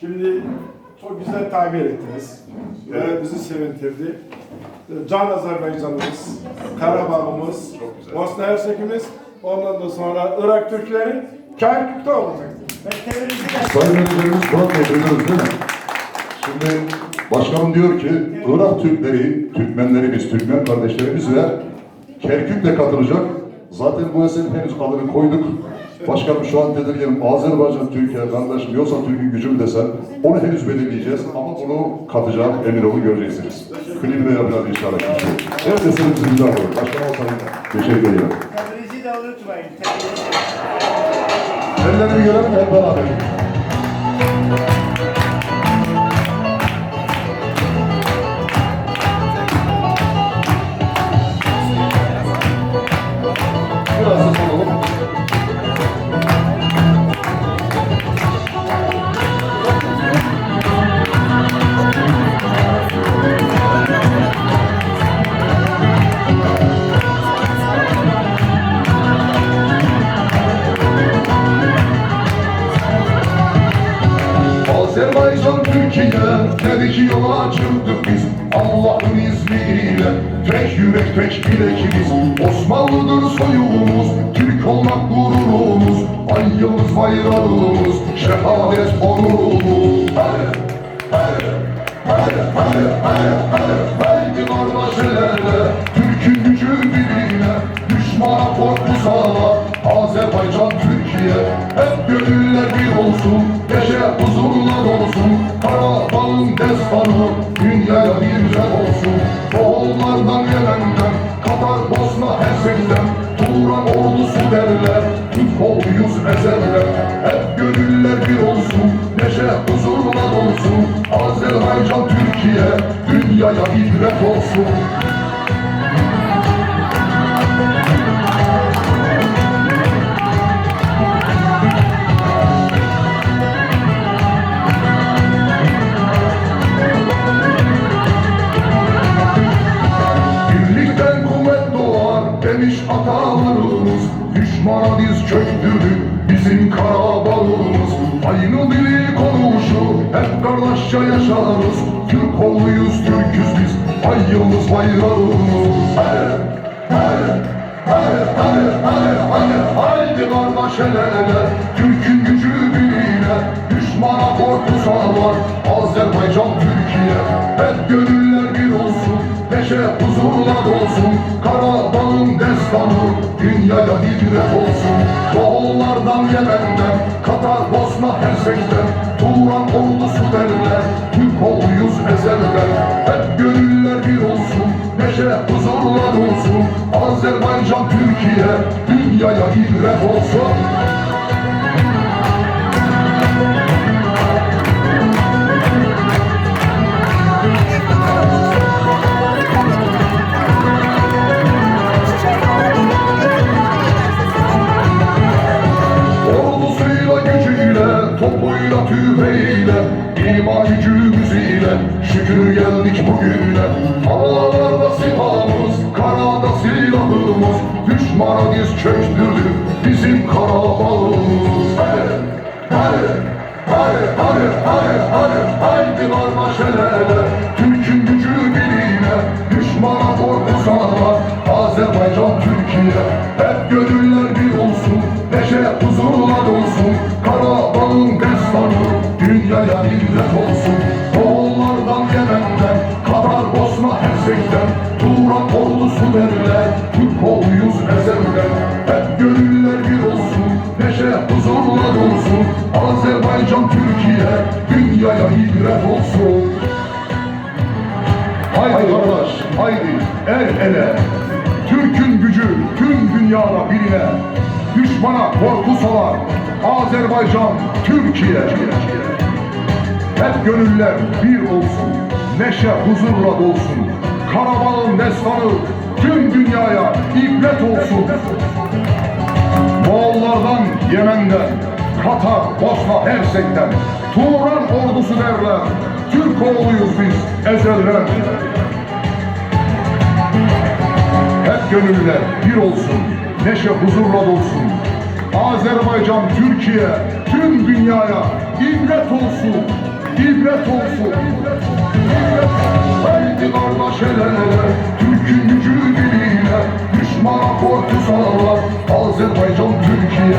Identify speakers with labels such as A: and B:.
A: Şimdi çok güzel tabir ettiniz. Ve bizi sevindirdi. Can Azerbaycan'ımız, Karabağ'ımız, Bosna Hersek'imiz, ondan da sonra Irak Türkleri Kerkük'te olacak.
B: Sayın Yönetmenimiz Murat Bey duydunuz değil mi? Şimdi başkanım diyor ki Irak Türkleri, Türkmenlerimiz, Türkmen kardeşlerimiz ve Kerkük de katılacak. Zaten bu eserin henüz adını koyduk. Başkanım şu an tedirginim. Azerbaycan Türkiye kardeşim yoksa Türk'ün gücü mü desem onu henüz belirleyeceğiz ama bunu katacağım emin olun göreceksiniz. Klibi de yapacağız inşallah. Evet eserimizi güzel olur. Başkanım olsaydı. Teşekkür ederim.
C: Tabrizi de unutmayın.
B: Ellerimi görelim hep beraber. Türkiye dedik yola çıktık biz. Allah'ın izniyle tek yürek tek bilek biz Osmanlıdır soyumuz Türk olmak gururumuz. Ay yıldız bayrağımız şehadet onurumuz. Hadi hadi hadi hadi hadi hadi. Haydi kardeşlerle Türk'ün gücü birine Düşmana Azerbaycan Türkiye Dünyaya ibret olsun. Demiş atalarımız. Düşmana diz çöktürdü bizim Karabağımız kardeşçe yaşarız Türk oluyuz Türküz biz. Ay yıldız bayrağımız Hadi hadi hadi hadi hadi hadi Haydi kardeş el ele Türk'ün gücü birine. Düşmana korku sağlar Azerbaycan Türkiye. Hep gönüller bir olsun Neşe huzurla dolsun Karabağ'ın destanı Dünyaya ibret olsun. Moğollardan Yemen'den Katar, Bosna, Hersek'ten Turan ordusu derler Türk oluyuz ezeller Hep gönüller bir olsun Neşe huzurla dolsun Azerbaycan Türkiye Dünyaya ibret olsun iman gücümüzüyle şükür geldik bugüne. Havalarda silahımız, karada silahımız, düşmana diz çöktürdü bizim Karabağımız. Hadi, hadi, hadi, hadi, hadi, hadi, haydi kardeş el Türk'ün gücü birine, düşmana korku sağlar, Azerbaycan Türkiye, hep gönüller bir ibret olsun. Moğollardan Yemen'den, Katar, Bosna, Hersek'ten, Turan ordusu derler, Türk oluyuz ezeller, hep gönüller bir olsun, neşe huzurla dolsun, Azerbaycan Türkiye, dünyaya ibret olsun. Haydi kardeş, haydi el ele. Türk'ün gücü tüm dünyada birine. Düşmana korku salar. Azerbaycan, Türkiye. Hep gönüller bir olsun. Neşe huzurla dolsun. Karabağ'ın destanı tüm dünyaya ibret olsun. Moğollardan Yemen'den, Katar, Bosna, Hersek'ten, Turan ordusu derler. Türk oğluyuz biz ezelden. Hep gönüller bir olsun, neşe huzurla dolsun. Azerbaycan, Türkiye, tüm dünyaya ibret olsun, ibret olsun. Haydi kardeş el ele, Türk'ün gücü birliğiyle Düşmana korku sağlar, Azerbaycan Türkiye